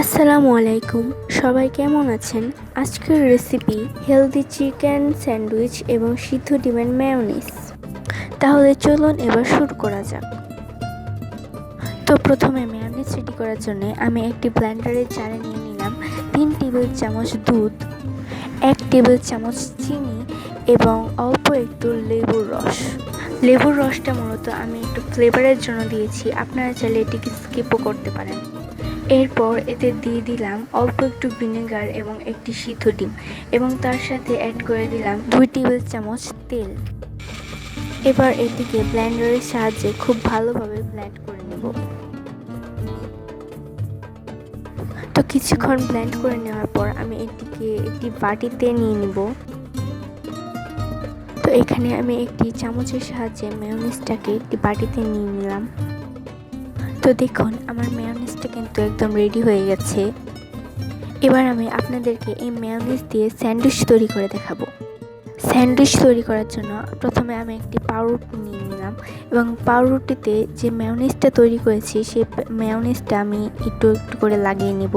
আসসালামু আলাইকুম। সবাই কেমন আছেন? আজকের রেসিপি হেলদি চিকেন স্যান্ডউইচ এবং সিদ্ধ ডিমের ম্যায়োনিজ তাহলে চলুন এবার শুরু করা যাক। তো প্রথমে ম্যায়োনিজ রেডি করার জন্য আমি একটি ব্লেন্ডারের জারে নিয়ে নিলাম তিন টেবিল চামচ দুধ, এক টেবিল চামচ চিনি এবং অল্প একটু লেবুর রস। লেবুর রসটা মূলত আমি একটু ফ্লেভারের জন্য দিয়েছি। আপনারা চাইলে এটিকে স্কিপও করতে পারেন। এরপর এতে দিয়ে দিলাম অল্প একটু ভিনেগার এবং একটি সিদ্ধ ডিম এবং তার সাথে অ্যাড করে দিলাম দুই টেবিল চামচ তেল। এবার এটিকে ব্লেন্ডারের সাহায্যে খুব ভালোভাবে ব্লেন্ড করে নেব। তো কিছুক্ষণ ব্লেন্ড করে নেওয়ার পর আমি এটিকে একটি বাটিতে নিয়ে নিব। তো এখানে আমি একটি চামচের সাহায্যে মেয়নিজটাকে একটি বাটিতে নিয়ে নিলাম। তো দেখুন আমার মেয়নিজটা কিন্তু একদম রেডি হয়ে গেছে। এবার আমি আপনাদেরকে এই মেয়নিজ দিয়ে স্যান্ডউইচ তৈরি করে দেখাবো। স্যান্ডউইচ তৈরি করার জন্য প্রথমে আমি একটি পাউরুটি নিয়ে নিলাম এবং পাউরুটিতে যে মেয়নিজটা তৈরি করেছি, সেই মেয়নিজটা আমি একটু একটু করে লাগিয়ে নিব।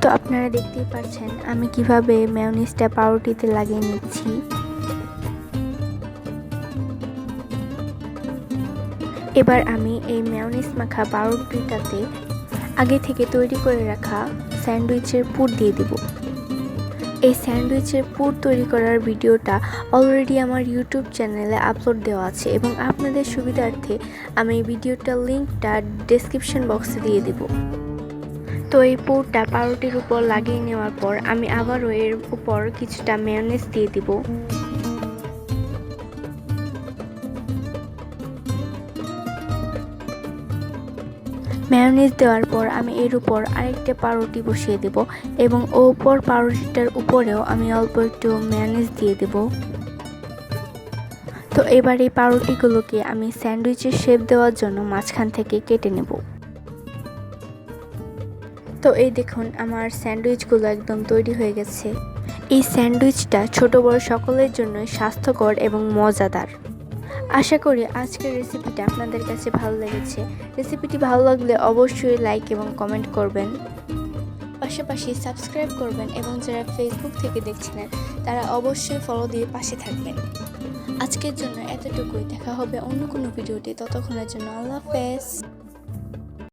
তো আপনারা দেখতেই পাচ্ছেন আমি কীভাবে মেয়নিজটা পাউরুটিতে লাগিয়ে নিচ্ছি। এবার আমি এই মেয়নিজ মাখা পাউরুটিটাতে আগে থেকে তৈরি করে রাখা স্যান্ডউইচের পুর দিয়ে দেব। এই স্যান্ডউইচের পুর তৈরি করার ভিডিওটা অলরেডি আমার ইউটিউব চ্যানেলে আপলোড দেওয়া আছে এবং আপনাদের সুবিধার্থে আমি ভিডিওটার লিঙ্কটা ডেসক্রিপশন বক্সে দিয়ে দেব। তো এই পুরটা পাউরুটির উপর লাগিয়ে নেওয়ার পর আমি আবারও এর উপর কিছুটা মেয়নিজ দিয়ে দিব। ম্যায়োনিজ দেওয়ার পর আমি এর উপর আরেকটা পাউরুটি বসিয়ে দেব এবং ওপর পাউরুটিটার উপরেও আমি অল্প একটু ম্যায়োনিজ দিয়ে দেব। তো এবার এই পাউরুটিগুলোকে আমি স্যান্ডউইচের শেপ দেওয়ার জন্য মাঝখান থেকে কেটে নেব। তো এই দেখুন, আমার স্যান্ডউইচগুলো একদম তৈরি হয়ে গেছে। এই স্যান্ডউইচটা ছোট বড় সকলের জন্য স্বাস্থ্যকর এবং মজাদার। আশা করি আজকের রেসিপিটা আপনাদের কাছে ভালো লেগেছে। রেসিপিটি ভালো লাগলে অবশ্যই লাইক এবং কমেন্ট করবেন। পাশাপাশি সাবস্ক্রাইব করবেন এবং যারা ফেসবুক থেকে দেখছিলেন তারা অবশ্যই ফলো দিয়ে পাশে থাকবেন। আজকের জন্য এতটুকুই। দেখা হবে অন্য কোনো ভিডিওটি ততক্ষণের জন্য আল্লাহ হাফেজ।